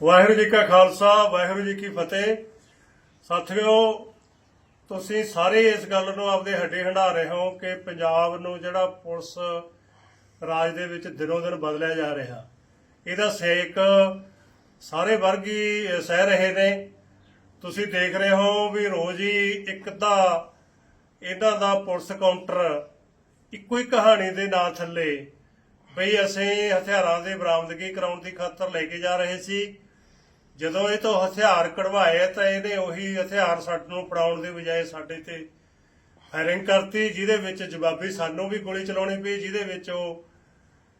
ਵਾਹਿਗੁਰੂ ਜੀ ਕਾ ਖਾਲਸਾ, ਵਾਹਿਗੁਰੂ ਜੀ ਕੀ ਫਤਿਹ। ਸਾਥੀਓ, ਤੁਸੀਂ ਸਾਰੇ ਇਸ ਗੱਲ ਨੂੰ ਆਪਦੇ ਹੱਡੇ ਹੰਡਾ ਰਹੇ ਹੋ ਕਿ ਪੰਜਾਬ ਨੂੰ ਜਿਹੜਾ ਪੁਲਿਸ ਰਾਜ ਦੇ ਵਿੱਚ ਦਿਨੋ ਦਿਨ ਬਦਲਿਆ ਜਾ ਰਿਹਾ। ਇਹਦਾ ਸੇਕ ਸਾਰੇ ਵਰਗ ਹੀ ਸਹਿ ਰਹੇ ਨੇ। ਤੁਸੀਂ ਦੇਖ ਰਹੇ ਹੋ ਵੀ ਰੋਜ਼ ਹੀ ਇੱਕ ਅੱਧਾ ਇਹਨਾਂ ਦਾ ਪੁਲਿਸ ਕਾਊਂਟਰ ਇੱਕੋ ਹੀ ਕਹਾਣੀ ਦੇ ਨਾਂ ਥੱਲੇ ਬਈ ਅਸੀਂ ਹਥਿਆਰਾਂ ਦੀ ਬਰਾਮਦਗੀ ਕਰਾਉਣ ਦੀ ਖਾਤਰ ਲੈ ਕੇ ਜਾ ਰਹੇ ਸੀ। ਜਦੋਂ ਇਹ ਤੋਂ ਹਥਿਆਰ ਕਢਵਾਏ ਤਾਂ ਇਹਨੇ ਉਹੀ ਹਥਿਆਰ ਸਾਡੇ ਨੂੰ ਫੜਾਉਣ ਦੀ ਬਜਾਏ ਸਾਡੇ ਤੇ ਫਾਇਰਿੰਗ ਕਰਤੀ, ਜਿਹਦੇ ਵਿੱਚ ਜਵਾਬੀ ਸਾਨੂੰ ਵੀ ਗੋਲੀ ਚਲਾਉਣੀ ਪਈ, ਜਿਹਦੇ ਵਿੱਚ ਉਹ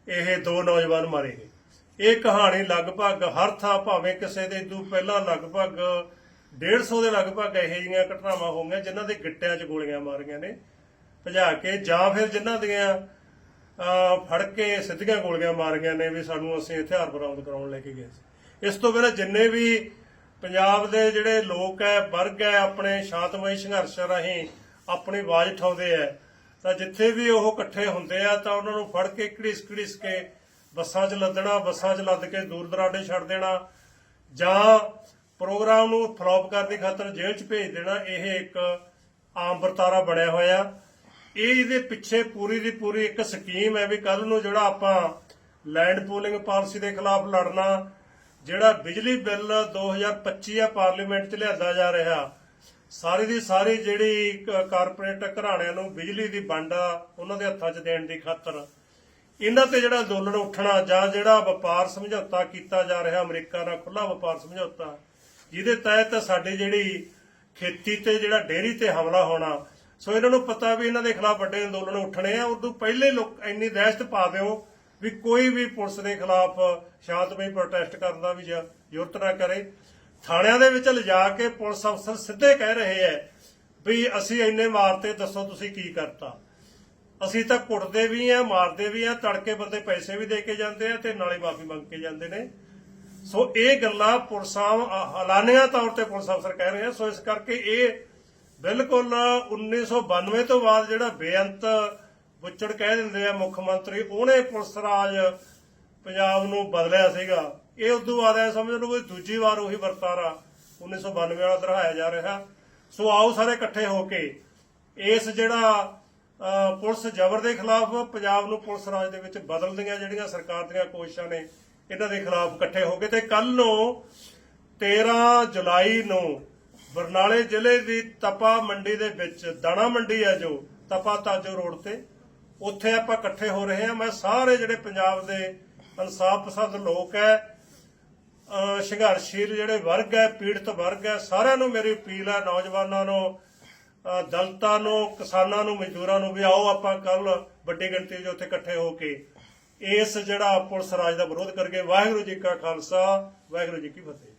ਇਹ ਦੋ ਨੌਜਵਾਨ ਮਾਰੇ ਗਏ। ਇਹ ਕਹਾਣੀ ਲਗਭਗ ਹਰ ਥਾਂ ਭਾਵੇਂ ਕਿਸੇ ਦੇ ਤੋਂ ਪਹਿਲਾਂ ਲਗਭਗ 150 ਦੇ ਲਗਭਗ ਇਹੋ ਜਿਹੀਆਂ ਘਟਨਾਵਾਂ ਹੋ ਗਈਆਂ, ਜਿਨ੍ਹਾਂ ਦੇ ਗਿੱਟਿਆਂ 'ਚ ਗੋਲੀਆਂ ਮਾਰੀਆਂ ਨੇ। ਭਜਾ ਕੇ ਜਾਂ ਫਿਰ ਜਿਨ੍ਹਾਂ ਦੀਆਂ ਫੜ ਕੇ ਸਿੱਧੀਆਂ ਗੋਲੀਆਂ ਮਾਰੀਆਂ ਨੇ ਵੀ ਸਾਨੂੰ ਅਸੀਂ ਹਥਿਆਰ ਬਰਾਮਦ ਕਰਾਉਣ ਲੈ ਕੇ ਗਏ ਸੀ। ਇਸ ਤੋਂ ਬਿਨਾਂ ਜਿੰਨੇ ਵੀ ਪੰਜਾਬ ਦੇ ਜਿਹੜੇ ਲੋਕ ਹੈ, ਵਰਗ ਹੈ, ਆਪਣੇ ਸ਼ਾਂਤਮਈ ਸੰਘਰਸ਼ਾਂ ਰਾਹੀਂ ਆਪਣੀ ਆਵਾਜ਼ ਉਠਾਉਂਦੇ ਆ ਤਾਂ ਜਿੱਥੇ ਵੀ ਉਹ ਇਕੱਠੇ ਹੁੰਦੇ ਆ, ਤਾਂ ਉਹਨਾਂ ਨੂੰ ਫੜ ਕੇ ਘੜੀਸ ਘੜੀਸ ਕੇ ਬੱਸਾਂ 'ਚ ਲੱਦਣਾ, ਬੱਸਾਂ 'ਚ ਲੱਦ ਕੇ ਦੂਰ ਦਰਾਡੇ ਛੱਡ ਦੇਣਾ, ਜਾਂ ਪ੍ਰੋਗਰਾਮ ਨੂੰ ਫਲॉप ਕਰਨ ਦੀ ਖਾਤਰ ਜੇਲ੍ਹ 'ਚ ਭੇਜ ਦੇਣਾ, ਇਹ ਇੱਕ ਆਮ ਵਰਤਾਰਾ ਬਣਿਆ ਹੋਇਆ। ਇਹ ਇਹਦੇ ਪਿੱਛੇ ਪੂਰੀ ਦੀ ਪੂਰੀ ਇੱਕ ਸਕੀਮ ਹੈ ਵੀ ਕੱਲ ਨੂੰ ਜਿਹੜਾ ਆਪਾਂ ਲੈਂਡ ਪੂਲਿੰਗ ਪਾਲਿਸੀ ਦੇ ਖਿਲਾਫ ਲੜਨਾ ਜਿਹੜਾ ਬਿਜਲੀ ਬਿੱਲ 2025 ਆ ਪਾਰਲੀਮੈਂਟ 'ਚ ਲਿਆਂਦਾ ਜਾ ਰਿਹਾ, ਸਾਰੀ ਦੀ ਸਾਰੀ ਜਿਹੜੀ ਕਾਰਪੋਰੇਟ ਘਰਾਣਿਆਂ ਨੂੰ ਬਿਜਲੀ ਦੀ ਵੰਡ ਉਹਨਾਂ ਦੇ ਹੱਥਾਂ 'ਚ ਦੇਣ ਦੀ ਖਾਤਰ। ਇਹਨਾਂ ਤੇ ਜਿਹੜਾ ਅੰਦੋਲਨ ਉੱਠਣਾ ਜਾਂ ਜਿਹੜਾ ਵਪਾਰ ਸਮਝੌਤਾ ਕੀਤਾ ਜਾ ਰਿਹਾ, ਅਮਰੀਕਾ ਨਾਲ ਖੁੱਲਾ ਵਪਾਰ ਸਮਝੌਤਾ, ਜਿਹਦੇ ਤਹਿਤ ਸਾਡੀ ਜਿਹੜੀ ਖੇਤੀ ਤੇ ਜਿਹੜਾ ਡੇਅਰੀ ਤੇ ਹਮਲਾ ਹੋਣਾ, ਸੋ ਇਹਨਾਂ ਨੂੰ ਪਤਾ ਵੀ ਇਹਨਾਂ ਦੇ ਖਿਲਾਫ ਵੱਡੇ ਅੰਦੋਲਨ ਉੱਠਣੇ ਆ, ਉਦੋਂ ਪਹਿਲੇ ਲੋਕ ਇੰਨੀ ਦਹਿਸ਼ਤ ਪਾ ਦਿਓ ਵੀ ਕੋਈ ਵੀ ਪੁਲਿਸ ਦੇ ਖਿਲਾਫ ਸ਼ਾਂਤਮਈ ਪ੍ਰੋਟੈਸਟ ਕਰਨ ਦਾ ਵੀ ਜ਼ਰੂਰਤ ਨਾ ਕਰੇ। ਥਾਣਿਆਂ ਦੇ ਵਿੱਚ ਲਿਜਾ ਕੇ ਪੁਲਿਸ ਅਫਸਰ ਸਿੱਧੇ ਕਹਿ ਰਹੇ ਐ ਵੀ ਅਸੀਂ ਇੰਨੇ ਮਾਰਤੇ, ਦੱਸੋ ਤੁਸੀਂ ਕੀ ਕਰਤਾ। ਅਸੀਂ ਤਾਂ ਕੁੱਟਦੇ ਵੀ ਆ ਮਾਰਦੇ ਵੀ ਆ ਤੜਕੇ ਬੰਦੇ ਪੈਸੇ ਵੀ ਦੇ ਕੇ ਜਾਂਦੇ ਆ ਤੇ ਨਾਲੇ ਮਾਫੀ ਮੰਗ ਕੇ ਜਾਂਦੇ ਨੇ। ਸੋ ਇਹ ਗੱਲਾਂ ਪੁਲਿਸਾਂ ਹਲਾਨਿਆਂ ਤੌਰ ਤੇ ਪੁਲਿਸ ਅਫਸਰ ਕਹਿ ਰਹੇ ਆ ਸੋ ਇਸ ਕਰਕੇ ਇਹ ਬਿਲਕੁਲ 1992 ਤੋਂ ਬਾਅਦ ਜਿਹੜਾ ਬੇਅੰਤ ਬੁੱਚੜ ਕਹਿ ਦਿੰਦੇ ਆ ਮੁੱਖ ਮੰਤਰੀ, ਉਹਨੇ ਪੁਲਿਸ ਰਾਜ ਪੰਜਾਬ ਨੂੰ ਬਦਲਿਆ ਸੀਗਾ। ਇਹ ਉਦੋਂ ਬਾਅਦ ਐ ਸਮਝ ਲਓ ਵੀ ਦੂਜੀ ਵਾਰ ਉਹੀ ਵਰਤਾਰਾ 1992 ਵਾਲਾ ਦੁਹਰਾਇਆ ਜਾ ਰਿਹਾ। ਸੋ ਆਓ ਸਾਰੇ ਇਕੱਠੇ ਹੋ ਕੇ ਇਸ ਜਿਹੜਾ ਪੁਲਿਸ ਜ਼ਬਰ ਦੇ ਖਿਲਾਫ ਪੰਜਾਬ ਨੂੰ ਪੁਲਿਸ ਰਾਜ ਦੇ ਵਿੱਚ ਬਦਲ ਦੀਆਂ ਜਿਹੜੀਆਂ ਸਰਕਾਰ ਦੀਆਂ ਕੋਸ਼ਿਸ਼ਾਂ ਨੇ, ਇਹਨਾਂ ਦੇ ਖਿਲਾਫ ਇਕੱਠੇ ਹੋ ਕੇ ਤੇ ਕੱਲ ਨੂੰ 13 ਜੁਲਾਈ ਨੂੰ ਬਰਨਾਲੇ ਜ਼ਿਲ੍ਹੇ ਦੀ ਤਪਾ ਮੰਡੀ ਦੇ ਵਿੱਚ ਦਾਣਾ ਮੰਡੀ ਹੈ ਜੋ, ਤਪਾ ਤਾਜੋ ਰੋਡ ਤੇ। ਉੱਥੇ ਆਪਾਂ ਇਕੱਠੇ ਹੋ ਰਹੇ ਹਾਂ। ਮੈਂ ਸਾਰੇ ਜਿਹੜੇ ਪੰਜਾਬ ਦੇ ਇਨਸਾਫ ਪਸੰਦ ਲੋਕ ਹੈ ਸੰਘਰਸ਼ੀਲ ਜਿਹੜੇ ਵਰਗ ਹੈ, ਪੀੜਤ ਵਰਗ ਹੈ, ਸਾਰਿਆਂ ਨੂੰ ਮੇਰੀ ਅਪੀਲ ਹੈ, ਨੌਜਵਾਨਾਂ ਨੂੰ ਦਲਤਾਂ ਨੂੰ, ਕਿਸਾਨਾਂ ਨੂੰ, ਮਜ਼ਦੂਰਾਂ ਨੂੰ ਵੀ ਆਓ ਆਪਾਂ ਕੱਲ ਵੱਡੀ ਗਿਣਤੀ 'ਚ ਉੱਥੇ ਇਕੱਠੇ ਹੋ ਕੇ ਇਸ ਜਿਹੜਾ ਪੁਲਿਸ ਰਾਜ ਦਾ ਵਿਰੋਧ ਕਰਕੇ ਵਾਹਿਗੁਰੂ ਜੀ ਕਾ ਖਾਲਸਾ, ਵਾਹਿਗੁਰੂ ਜੀ ਕੀ ਫਤਿਹ।